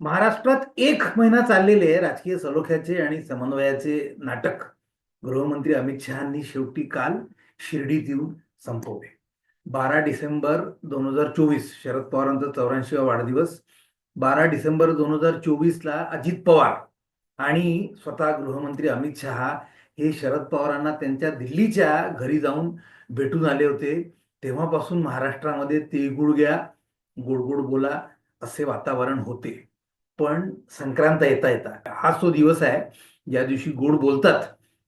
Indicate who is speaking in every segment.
Speaker 1: महाराष्ट्रात एक महिना चाललेले राजकीय सलोख्याचे आणि समन्वयाचे नाटक. गृहमंत्री अमित शहानी शेवटी काल शिर्डीत येऊन संपवले. बारा डिसेंबर दोन हजार चोवीस शरद पवारांचा चौऱ्याऐंशीवा वाढदिवस. बारा डिसेंबर दोन हजार चोवीसला अजित पवार आणि स्वतः गृहमंत्री अमित शहा हे शरद पवारांना त्यांच्या दिल्लीच्या घरी जाऊन भेटून आले होते. तेव्हापासून महाराष्ट्रामध्ये तिळगुळ घ्या गोडगोड बोला असे वातावरण होते. पण संक्रांत येता येता. हा तो दिवस आहे ज्या दिवशी गोड बोलतात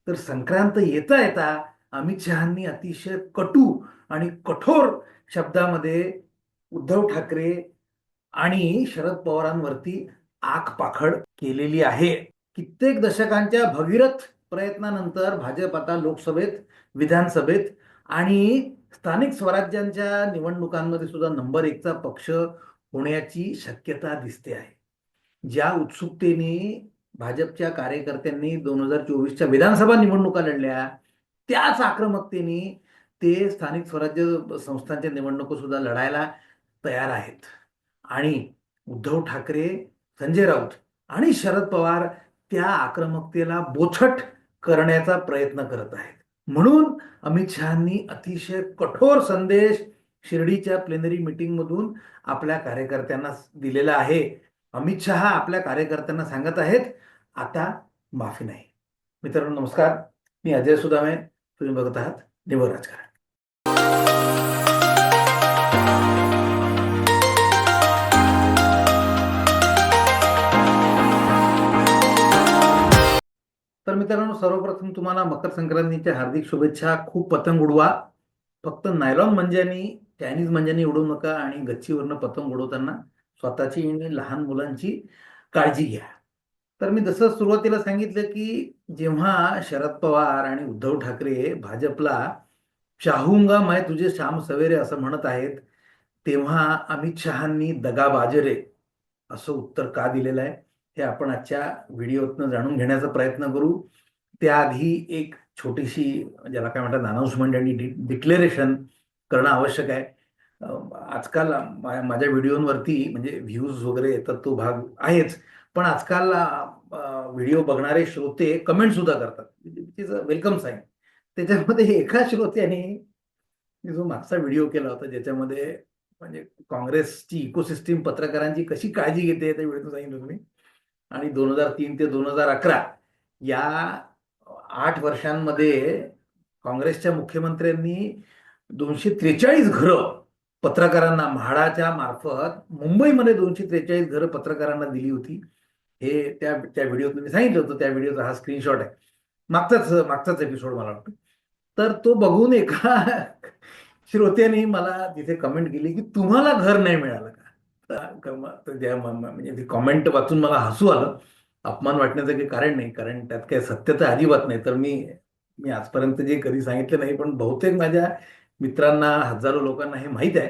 Speaker 1: तर संक्रांत येता येता अमित शहांनी अतिशय कटू आणि कठोर शब्दामध्ये उद्धव ठाकरे आणि शरद पवारांवरती आग पाखड केलेली आहे. कित्येक दशकांच्या भगीरथ प्रयत्नानंतर भाजप आता लोकसभेत विधानसभेत आणि स्थानिक स्वराज्यांच्या निवडणुकांमध्ये सुद्धा नंबर एकचा पक्ष होण्याची शक्यता दिसते आहे. ज्या उत्सुकतेने भाजपच्या कार्यकर्त्यांनी दोन हजार चोवीसच्या विधानसभा निवडणुका लढल्या त्याच आक्रमकतेने ते स्थानिक स्वराज्य संस्थांच्या निवडणुका सुद्धा लढायला तयार आहेत. आणि उद्धव ठाकरे संजय राऊत आणि शरद पवार त्या आक्रमकतेला बोथट करण्याचा प्रयत्न करत आहेत. म्हणून अमित शहांनी अतिशय कठोर संदेश शिर्डीच्या प्लेनरी मिटिंगमधून आपल्या कार्यकर्त्यांना दिलेला आहे. अमित शहा आपल्या कार्यकर्त्यांना सांगत आहेत आता माफी नाही. मित्रांनो नमस्कार. मी अजय सुदामे. तुम्ही बघत आहात निवड राजकारण. तर मित्रांनो सर्वप्रथम तुम्हाला मकर संक्रांतीच्या हार्दिक शुभेच्छा खूप पतंग उडवा. फक्त नायलॉन मंजानी चायनीज मंजानी उडवू नका आणि गच्चीवरनं पतंग उडवताना स्वतःची आणि लहान मुलांची काळजी घ्या. तर मी जसं सुरुवातीला सांगितलं की जेव्हा शरद पवार आणि उद्धव ठाकरे भाजपला चाहूंगा मैं तुझे श्याम सवेरे असं म्हणत आहेत तेव्हा अमित शहांनी दगा बाजरे असं उत्तर का दिलेलं आहे हे आपण आजच्या व्हिडिओतनं जाणून घेण्याचा प्रयत्न करू. त्याआधी एक छोटीशी ज्याला काय म्हणतात अनाऊन्समेंट आणि डिक्लेरेशन करणं आवश्यक आहे. आजकाल माझ्या व्हिडिओवरती म्हणजे व्ह्यूज वगैरे येतात तो भाग आहेच पण आजकाल व्हिडिओ बघणारे श्रोते कमेंट सुद्धा करतात. वेलकम साईन त्याच्यामध्ये एका श्रोत्याने मी जो मागचा व्हिडिओ केला होता ज्याच्यामध्ये म्हणजे काँग्रेसची इकोसिस्टीम पत्रकारांची कशी काळजी घेते त्या व्हिडिओ सांगितलं तुम्ही आणि दोन हजार तीन ते दोन हजार अकरा या आठ वर्षांमध्ये काँग्रेसच्या मुख्यमंत्र्यांनी दोनशे त्रेचाळीस घरं पत्रकारांना म्हाडाच्या मार्फत मुंबईमध्ये दोनशे त्रेचाळीस घरं पत्रकारांना दिली होती. हे त्या त्या व्हिडिओत मी सांगितलं होतं. त्या व्हिडिओचा हा स्क्रीनशॉट आहे. मागचाच मागचाच एपिसोड मला वाटतं. तर तो बघून एका श्रोत्याने मला तिथे कमेंट केली की तुम्हाला घर नाही मिळालं का? म्हणजे ते कमेंट वाचून मला हसू आलं. अपमान वाटण्याचं काही कारण नाही. कारण त्यात काही सत्यता अजिबात नाही. तर मी मी आजपर्यंत जे कधी सांगितलं नाही पण बहुतेक माझ्या मित्रांना हजारो लोकांना हे माहीत आहे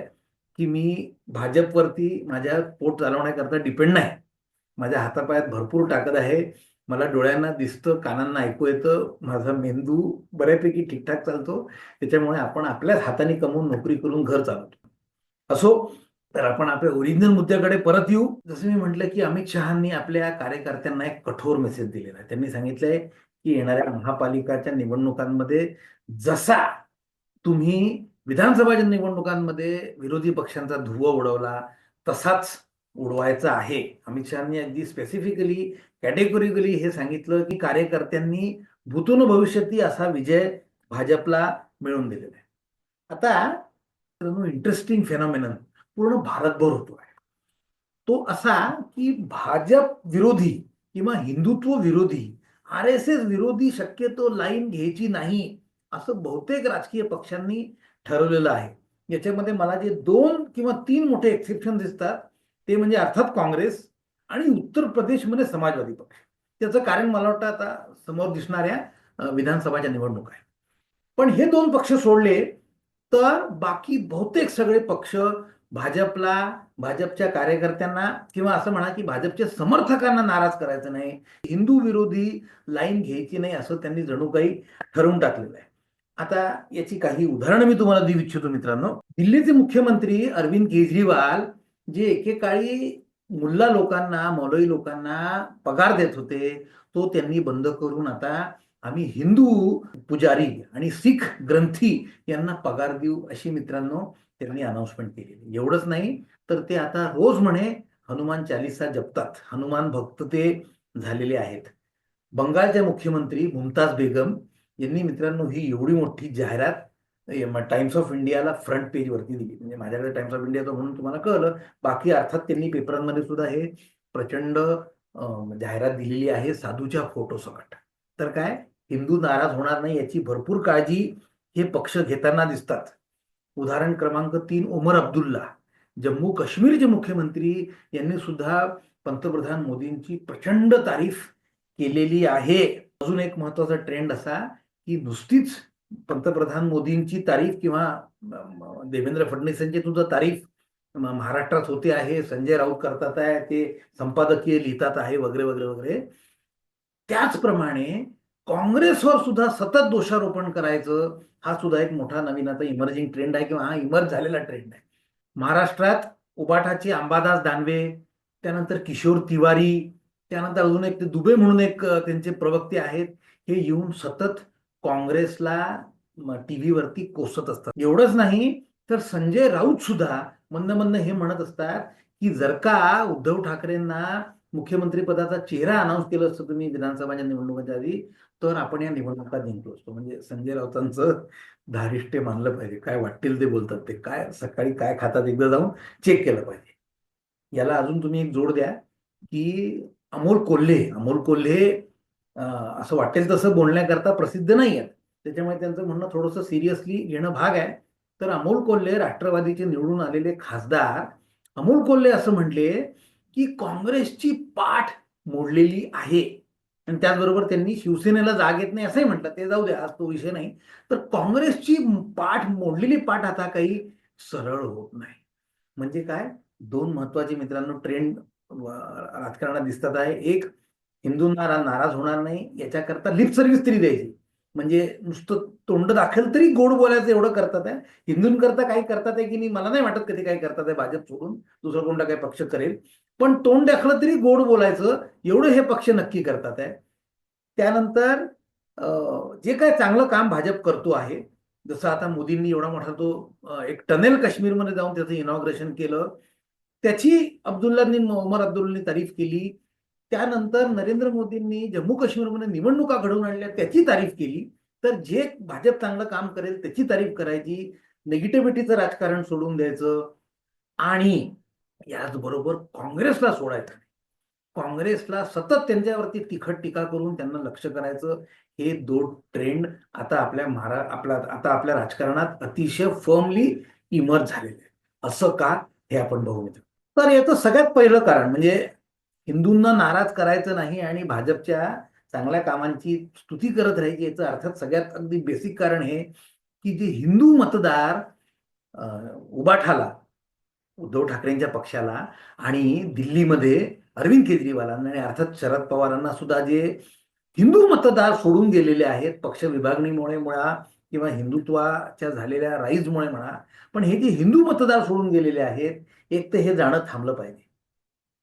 Speaker 1: की मी भाजपवरती माझ्या पोट चालवण्याकरता डिपेंड नाही. माझ्या हातापायात भरपूर ताकद आहे. मला डोळ्यांना दिसतं कानांना ऐकू येतं. माझा मेंदू बऱ्यापैकी ठीकठाक चालतो. त्याच्यामुळे आपण आपल्याच हाताने कमवून नोकरी करून घर चालवतो. असो तर आपण आपल्या ओरिजिनल मुद्द्याकडे परत येऊ. जसं मी म्हटलं की अमित शहांनी आपल्या कार्यकर्त्यांना एक कठोर मेसेज दिलेला आहे. त्यांनी सांगितलंय की येणाऱ्या महापालिकाच्या निवडणुकांमध्ये जसा तुम्ही विधानसभाच्या निवडणुकांमध्ये विरोधी पक्षांचा धुवा उडवला तसाच उडवायचा आहे. अमित शहानी अगदी स्पेसिफिकली कॅटेगोरिकली हे सांगितलं की कार्यकर्त्यांनी भूतून भविष्यती असा विजय भाजपला मिळवून दिलेला आहे. आता इंटरेस्टिंग फेनॉमिनन पूर्ण भारतभर होतो आहे. तो असा की भाजप विरोधी किंवा हिंदुत्व विरोधी आर एस एस विरोधी शक्यतो लाईन घ्यायची नाही. असं बहुतेक राजकीय पक्षांनी ठरवलेलं आहे. याच्यामध्ये मला जे दोन किंवा तीन मोठे एक्सेप्शन दिसतात ते म्हणजे अर्थात काँग्रेस आणि उत्तर प्रदेशमध्ये समाजवादी पक्ष. त्याचं कारण मला वाटतं आता समोर दिसणाऱ्या विधानसभाच्या निवडणूक आहे पण हे दोन पक्ष सोडले तर बाकी बहुतेक सगळे पक्ष भाजपला भाजपच्या कार्यकर्त्यांना किंवा असं म्हणा की भाजपच्या समर्थकांना नाराज करायचं नाही हिंदू विरोधी लाईन घ्यायची नाही असं त्यांनी जणू काही ठरवून टाकलेलं आहे. आता याची काही उदाहरणं मी तुम्हाला देऊ इच्छितो मित्रांनो. दिल्लीचे मुख्यमंत्री अरविंद केजरीवाल जे एकेकाळी मुल्ला लोकांना मौलई लोकांना पगार देत होते तो त्यांनी बंद करून आता आम्ही हिंदू पुजारी आणि सिख ग्रंथी यांना पगार देऊ अशी मित्रांनो त्यांनी अनाउन्समेंट केली एवढंच नाही तर ते आता रोज म्हणे हनुमान चालिसा जपतात. हनुमान भक्त ते झालेले आहेत. बंगालच्या मुख्यमंत्री मुमताज बेगम यांनी मित्रांनो ही एवढी मोठी जाहिरात टाइम्स ऑफ इंडियाला फ्रंट पेजवरती दिली. म्हणजे माझ्याकडे टाइम्स ऑफ इंडियाचं म्हणून तुम्हाला कळलं. बाकी अर्थात त्यांनी पेपरांमध्ये सुद्धा हे प्रचंड जाहिरात दिलेली आहे साधूच्या फोटोसकट तर काय? हिंदू नाराज होणार नाही याची भरपूर काळजी हे पक्ष घेताना दिसतात. उदाहरण क्रमांक तीन उमर अब्दुल्ला. जम्मू काश्मीरचे मुख्यमंत्री यांनी सुद्धा पंतप्रधान मोदींची प्रचंड तारीफ केलेली आहे. अजून एक महत्त्वाचा ट्रेंड असा की नुसतीच पंतप्रधान मोदींची तारीफ किंवा देवेंद्र फडणवीसांची तुझं तारीफ महाराष्ट्रात होते आहे संजय राऊत करतात आहे ते संपादकीय लिहितात आहे वगैरे वगैरे वगैरे. त्याचप्रमाणे काँग्रेसवर सुद्धा सतत दोषारोपण करायचं हा सुद्धा एक मोठा नवीन आता इमर्जिंग ट्रेंड आहे किंवा हा इमर्ज झालेला ट्रेंड आहे. महाराष्ट्रात उबाठाचे अंबादास दानवे त्यानंतर किशोर तिवारी त्यानंतर अजून एक ते दुबे म्हणून एक त्यांचे प्रवक्ते आहेत हे येऊन सतत काँग्रेसला टीव्हीवरती कोसत असतात. एवढंच नाही तर संजय राऊत सुद्धा मंद मंद हे म्हणत असतात की जर का उद्धव ठाकरेंना मुख्यमंत्री पदाचा चेहरा अनाऊन्स केलं असतं तुम्ही विधानसभाच्या निवडणुकांच्या आधी तर आपण या निवडणुका जिंकलो असतो. म्हणजे संजय राऊतांचं धारिष्ट्य मानलं पाहिजे. काय वाटतील ते बोलतात ते. काय सकाळी काय खातात एकदा जाऊन चेक केलं पाहिजे. याला अजून तुम्ही एक जोड द्या की अमोल कोल्हे अमोल कोल्हे असं वाटेल तसं बोलण्याकरता प्रसिद्ध नाही आहेत त्याच्यामुळे त्यांचं म्हणणं थोडंसं सिरियसली घेणं भाग आहे. तर अमोल कोल्हे राष्ट्रवादीचे निवडून आलेले खासदार अमोल कोल्हे असं म्हटले की काँग्रेसची पाठ मोडलेली आहे. आणि त्याचबरोबर त्यांनी शिवसेनेला जाग येत नाही असंही म्हटलं. ते जाऊ द्या आज तो विषय नाही. तर काँग्रेसची पाठ मोडलेली पाठ आता काही सरळ होत नाही. म्हणजे काय? दोन महत्त्वाचे मित्रांनो ट्रेंड राजकारणात दिसतात आहे. एक हिंदूंना नाराज होणार नाही याच्याकरता लिप सर्व्हिस तरी द्यायची. म्हणजे नुसतं तोंड दाखल तरी गोड बोलायचं एवढं करतात आहे. हिंदूंकरता काही करतात आहे की नाही मला नाही वाटत कधी काही करतात आहे भाजप सोडून. दुसरा कोणता काही पक्ष करेल. पण तोंड दाखलं तरी गोड बोलायचं एवढं हे पक्ष नक्की करतात आहे. त्यानंतर जे काय चांगलं काम भाजप करतो आहे जसं आता मोदींनी एवढा मोठा तो एक टनेल काश्मीरमध्ये जाऊन त्याचं इनॉग्रेशन केलं. त्याची अब्दुल्लांनी उमर अब्दुल्लांनी तारीफ केली. त्यानंतर नरेंद्र मोदींनी जम्मू काश्मीरमध्ये निवडणुका घडवून आणल्या त्याची तारीफ केली. तर जे भाजप चांगलं काम करेल त्याची तारीफ करायची. निगेटिव्हिटीचं राजकारण सोडून द्यायचं. आणि याचबरोबर काँग्रेसला सोडायचं काँग्रेसला सतत त्यांच्यावरती तिखट टीका करून त्यांना लक्ष करायचं. हे दोन ट्रेंड आता आपल्या महारा आपल्या आता आपल्या राजकारणात अतिशय फर्मली इमर्ज झालेले असं का? हे आपण बघू मित्र. तर याचं सगळ्यात पहिलं कारण म्हणजे हिंदूंना नाराज करायचं नाही आणि भाजपच्या चांगल्या कामांची स्तुती करत राहायची याचं अर्थात सगळ्यात अगदी बेसिक कारण हे की जे हिंदू मतदार उभा उबाठाला उद्धव ठाकरेंच्या पक्षाला आणि दिल्लीमध्ये अरविंद केजरीवालांना आणि अर्थात शरद पवारांना सुद्धा जे हिंदू मतदार सोडून गेलेले आहेत पक्ष विभागणीमुळे म्हणा किंवा हिंदुत्वाच्या झालेल्या राईजमुळे म्हणा पण हे जे हिंदू मतदार सोडून गेलेले आहेत एक तर हे जाणं थांबलं पाहिजे.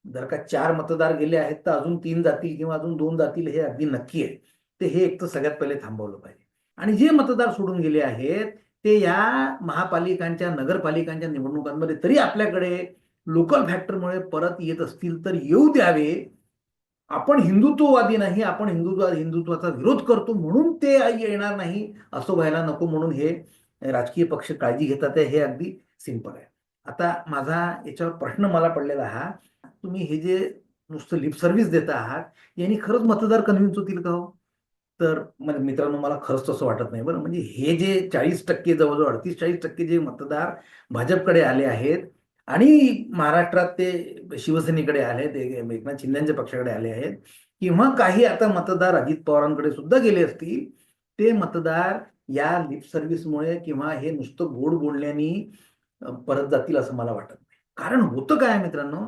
Speaker 1: जर का चार मतदार गेले आहेत तर अजून तीन जातील किंवा अजून दोन जातील हे अगदी नक्की आहे. ते हे एक तर सगळ्यात पहिले थांबवलं पाहिजे. आणि जे मतदार सोडून गेले आहेत ते या महापालिकांच्या नगरपालिकांच्या निवडणुकांमध्ये तरी आपल्याकडे लोकल फॅक्टरमुळे परत येत असतील तर येऊ द्यावे. आपण हिंदुत्ववादी नाही आपण हिंदुत्व हिंदुत्वाचा विरोध करतो म्हणून ते येणार नाही असं व्हायला नको म्हणून हे राजकीय पक्ष काळजी घेतात हे अगदी सिंपल आहे. आता माझा याच्यावर प्रश्न मला पडलेला हा तुम्ही हे जे नुसतं लिप सर्व्हिस देत आहात यांनी खरंच मतदार कन्व्हिन्स होतील का हो? तर मित्रांनो मला खरंच तसं वाटत नाही बरं. म्हणजे हे जे चाळीस टक्के जवळजवळ अडतीस चाळीस टक्के जे मतदार भाजपकडे आले आहेत आणि महाराष्ट्रात ते शिवसेनेकडे आले ते एकनाथ शिंदेच्या पक्षाकडे आले आहेत किंवा काही आता मतदार अजित पवारांकडे सुद्धा गेले असतील ते मतदार या लिप सर्व्हिसमुळे किंवा हे नुसतं गोड बोलण्याने परत जातील असं मला वाटत नाही. कारण होतं काय मित्रांनो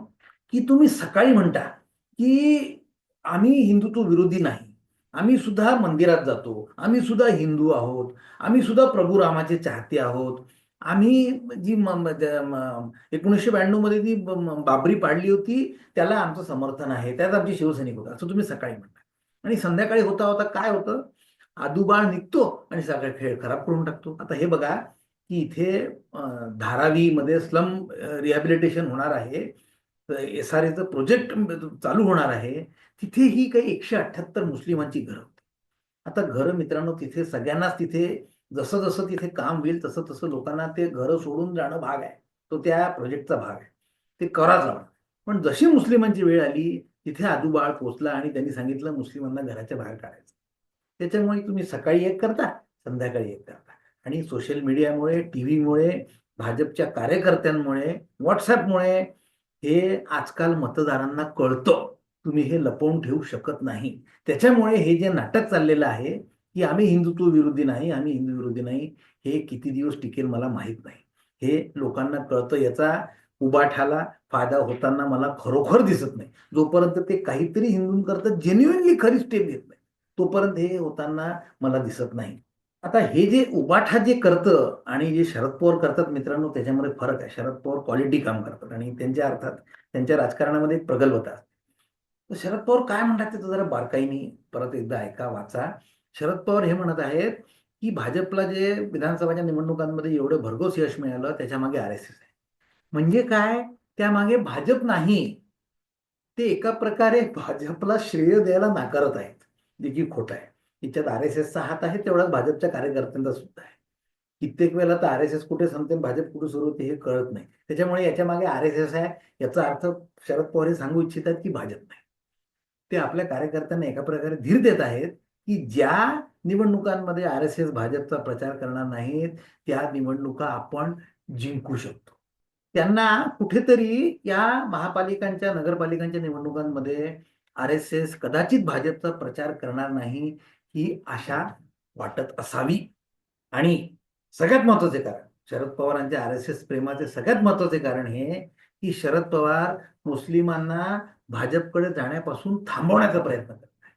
Speaker 1: की तुम्ही सकाळी म्हणता की आम्ही हिंदुत्व विरोधी नाही. आम्ही सुद्धा मंदिरात जातो. आम्ही सुद्धा हिंदू आहोत. आम्ही सुद्धा प्रभू रामाचे चाहते आहोत. आम्ही जी एकोणीसशे ब्याण्णवमध्ये जी बाबरी पाडली होती त्याला आमचं समर्थन आहे. त्यात आमचे शिवसैनिक होता. असं तुम्ही सकाळी म्हणता. आणि संध्याकाळी होता होता काय होतं? आदुबाळ निघतो आणि सगळा खेळ खराब करून टाकतो. आता हे बघा की इथे धारावीमध्ये स्लम रिहॅबिलिटेशन होणार आहे. एस आर एचं प्रोजेक्ट चालू होणार आहे तिथेही काही एकशे अठ्ठ्याहत्तर मुस्लिमांची घरं होती. आता घरं मित्रांनो तिथे सगळ्यांनाच तिथे जसं जसं तिथे काम होईल तसं तसं लोकांना ते घरं सोडून जाणं भाग आहे. तो त्या प्रोजेक्टचा भाग आहे. ते करा लागणार. पण जशी मुस्लिमांची वेळ आली तिथे आदूबाळ पोचला आणि त्यांनी सांगितलं मुस्लिमांना घराच्या बाहेर काढायचं. त्याच्यामुळे तुम्ही सकाळी एक करता संध्याकाळी एक करता. आणि सोशल मीडियामुळे टी व्हीमुळे भाजपच्या कार्यकर्त्यांमुळे व्हॉट्सॲपमुळे हे आजकाल मतदारांना कळतं. तुम्ही हे लपवून ठेवू शकत नाही. त्याच्यामुळे हे जे नाटक चाललेलं आहे की आम्ही हिंदुत्व विरोधी नाही आम्ही हिंदू विरोधी नाही हे किती दिवस टिकेल मला माहीत नाही. हे लोकांना कळतं याचा उबाठाला फायदा होताना मला खरोखर दिसत नाही. जोपर्यंत ते काहीतरी हिंदूंकरता जेन्युइनली खरी स्टेप घेत नाही तोपर्यंत हे होताना मला दिसत नाही. आता हे जे उबाठा जे करतं आणि जे शरद पवार करतात मित्रांनो त्याच्यामध्ये फरक आहे. शरद पवार क्वालिटी काम करतात आणि त्यांच्या अर्थात त्यांच्या राजकारणामध्ये प्रगल्भता असते. तर शरद पवार काय म्हणतात ते जरा बारकाईने परत एकदा ऐका वाचा. शरद पवार हे म्हणत आहेत की भाजपला जे विधानसभाच्या निवडणुकांमध्ये एवढं भरघोस यश मिळालं त्याच्यामागे आर एस एस आहे. म्हणजे काय? त्यामागे भाजप नाही. ते एका प्रकारे भाजपला श्रेय द्यायला नाकारत आहेत. जे की खोटं आहे. तिच्यात आर एस एसचा हात आहे तेवढाच भाजपच्या कार्यकर्त्यांचा सुद्धा आहे. कित्येक वेळेला तर आर एस एस कुठे संपते भाजप कुठे सुरू होते हे कळत नाही. त्याच्यामुळे याच्या मागे आर एस एस आहे याचा अर्थ शरद पवार हे सांगू इच्छितात की भाजप नाही. ते आपल्या कार्यकर्त्यांना एका प्रकारे धीर देत आहेत की ज्या निवडणुकांमध्ये आर एस एस भाजपचा प्रचार करणार नाहीत त्या निवडणुका आपण जिंकू शकतो. त्यांना कुठेतरी या महापालिकांच्या नगरपालिकांच्या निवडणुकांमध्ये आर एस एस कदाचित भाजपचा प्रचार करणार नाही ही आशा वाटत असावी. आणि सगळ्यात महत्त्वाचे कारण शरद पवारांच्या आर एस एस प्रेमाचे सगळ्यात महत्त्वाचे कारण हे की शरद पवार मुस्लिमांना भाजपकडे जाण्यापासून थांबवण्याचा प्रयत्न करत आहे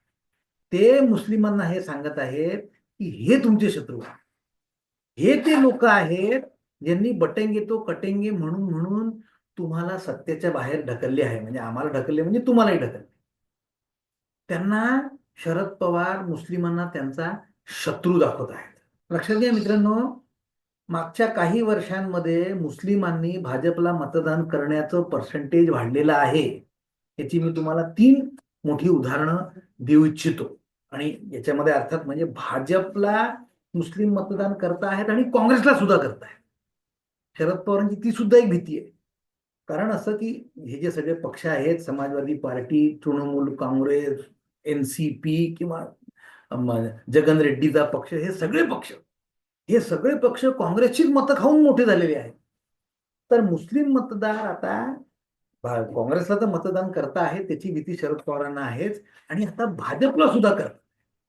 Speaker 1: ते मुस्लिमांना हे सांगत आहेत की हे तुमचे शत्रू आहेत. हे ते लोक आहेत ज्यांनी बटेंगे तो कटेंगे म्हणून म्हणून तुम्हाला सत्तेच्या बाहेर ढकलले आहे. म्हणजे आम्हाला ढकलले म्हणजे तुम्हालाही ढकलले त्यांना शरद पवार मुस्लिमांना त्यांचा शत्रू दाखवत आहेत. लक्षात घ्या मित्रांनो मागच्या काही वर्षांमध्ये मुस्लिमांनी भाजपला मतदान करण्याचं पर्सेंटेज वाढलेलं आहे. याची मी तुम्हाला तीन मोठी उदाहरणं देऊ इच्छितो. आणि याच्यामध्ये अर्थात म्हणजे भाजपला मुस्लिम मतदान करता आहेत आणि काँग्रेसला सुद्धा करतायत शरद पवारांची ती सुद्धा एक भीती आहे. कारण असं की हे जे सगळे पक्ष आहेत Samajwadi party Trinamool Congress N C P किंवा जगन रेड्डीचा पक्ष हे सगळे पक्ष हे सगळे पक्ष काँग्रेसचीच मतं खाऊन मोठे झालेले आहेत. तर मुस्लिम मतदार आता काँग्रेसला तर मतदान करता आहे त्याची भीती शरद पवारांना आहेच. आणि आता भाजपला सुद्धा करत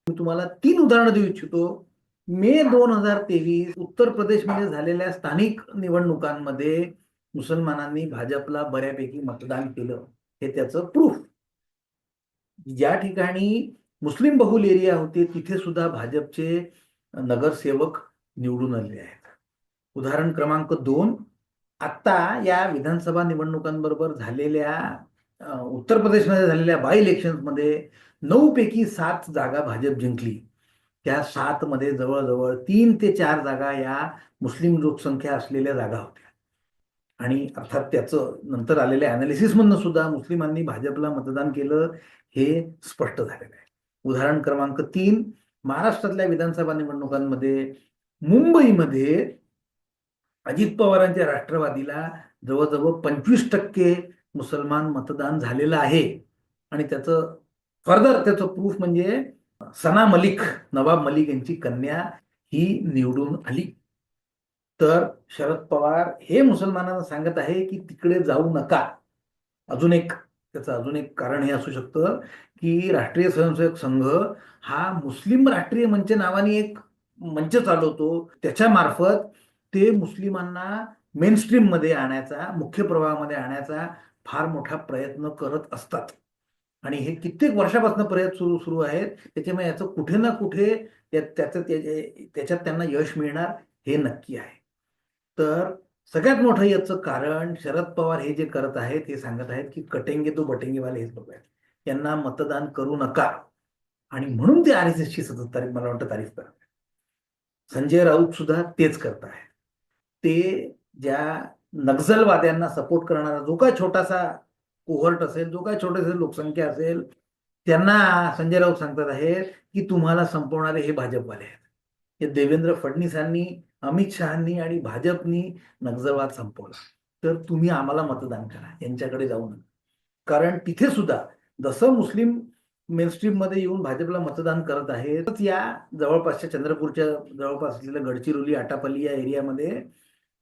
Speaker 1: मी तुम्हाला तीन उदाहरणं देऊ इच्छितो. मे दोन हजार तेवीस उत्तर प्रदेशमध्ये झालेल्या स्थानिक निवडणुकांमध्ये मुसलमानांनी भाजपला बऱ्यापैकी मतदान केलं. हे त्याचं प्रूफ ज्या ठिकाणी मुस्लिम बहुल एरिया होते तिथे सुद्धा भाजपचे नगरसेवक निवडून आलेले आहेत. उदाहरण क्रमांक दोन आता या विधानसभा निवडणुकांबरोबर झालेल्या उत्तर प्रदेशमध्ये झालेल्या बाय इलेक्शन्समध्ये नऊ पैकी सात जागा भाजप जिंकली. त्या सात मध्ये जवळजवळ तीन ते चार जागा या मुस्लिम लोकसंख्या असलेल्या जागा होत्या. आणि अर्थात त्याचं नंतर आलेल्या अनालिसिसमधनं सुद्धा मुस्लिमांनी भाजपला मतदान केलं. हे स्पष्ट झालेलं आहे. उदाहरण क्रमांक तीन महाराष्ट्रातल्या विधानसभा निवडणुकांमध्ये मुंबईमध्ये अजित पवारांच्या राष्ट्रवादीला जवळजवळ पंचवीस टक्के मुसलमान मतदान झालेलं आहे. आणि त्याचं फर्दर त्याचं प्रूफ म्हणजे सना मलिक नवाब मलिक यांची कन्या ही निवडून आली. तर शरद पवार हे मुसलमानांना सांगत आहे की तिकडे जाऊ नका. अजून एक त्याचं अजून एक कारण हे असू शकतं की राष्ट्रीय स्वयंसेवक संघ हा मुस्लिम राष्ट्रीय मंच नावाने एक मंच चालवतो. त्याच्या मार्फत ते मुस्लिमांना मेनस्ट्रीममध्ये आणायचा मुख्य प्रवाहामध्ये आणायचा फार मोठा प्रयत्न करत असतात. आणि हे कित्येक वर्षापासून प्रयत्न सुरू सुरू आहेत. त्याच्यामुळे याचं कुठे ना कुठे त्याचं त्याच्यात त्यांना यश मिळणार हे नक्की आहे. तर सगळ्यात मोठं याचं कारण शरद पवार हे जे करत आहेत हे सांगत आहेत की कटेंगे तो बटेंगेवाले हेच लोक आहेत यांना मतदान करू नका. आणि म्हणून ते आर एस एसची सतत तारीख मला वाटतं तारीफ करत संजय राऊत सुद्धा तेच करत आहेत. ते ज्या नक्सलवाद्यांना सपोर्ट करणारा जो काय छोटासा कोहर्ट असेल जो काय छोटेसे लोकसंख्या असेल त्यांना संजय राऊत सांगतात आहेत की तुम्हाला संपवणारे हे भाजपवाले आहेत. हे देवेंद्र फडणवीसांनी अमित शहानी आणि भाजपनी नक्षलवाद संपवला. तर तुम्ही आम्हाला मतदान करा यांच्याकडे जाऊ नका. कारण तिथे सुद्धा जसं मुस्लिम मेनस्ट्रीममध्ये येऊन भाजपला मतदान करत आहेत या जवळपासच्या चंद्रपूरच्या जवळपास असलेल्या गडचिरोली आटापल्ली या एरियामध्ये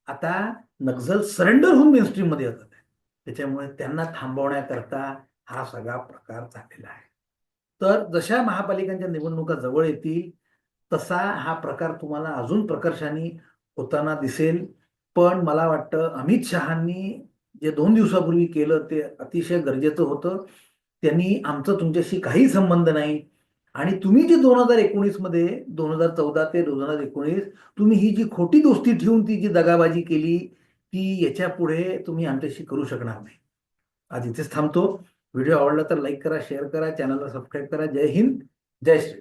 Speaker 1: आता नक्झल सरेंडर होऊन मेनस्ट्रीममध्ये येतात. त्याच्यामुळे त्यांना थांबवण्याकरता हा सगळा प्रकार चाललेला आहे. तर जशा महापालिकांच्या निवडणुका जवळ येतील तसा हा प्रकार तुम्हाला अजून प्रकर्षाने होताना दिसेल. पण मला वाटतं अमित शहांनी जे दोन दिवसापूर्वी केलं ते अतिशय गरजेचं होतं. त्यांनी आमचं तुमच्याशी काही संबंध नाही. आणि तुम्ही जे दोन हजार एकोणीसमध्ये दोन हजार चौदा ते दोन हजार एकोणीस तुम्ही ही जी खोटी दोस्ती ठेवून ती जी दगाबाजी केली ती याच्यापुढे तुम्ही आमच्याशी करू शकणार नाही. आज इथेच थांबतो. व्हिडिओ आवडला तर लाईक करा शेअर करा चॅनलला सबस्क्राईब करा. जय हिंद जय श्रीराम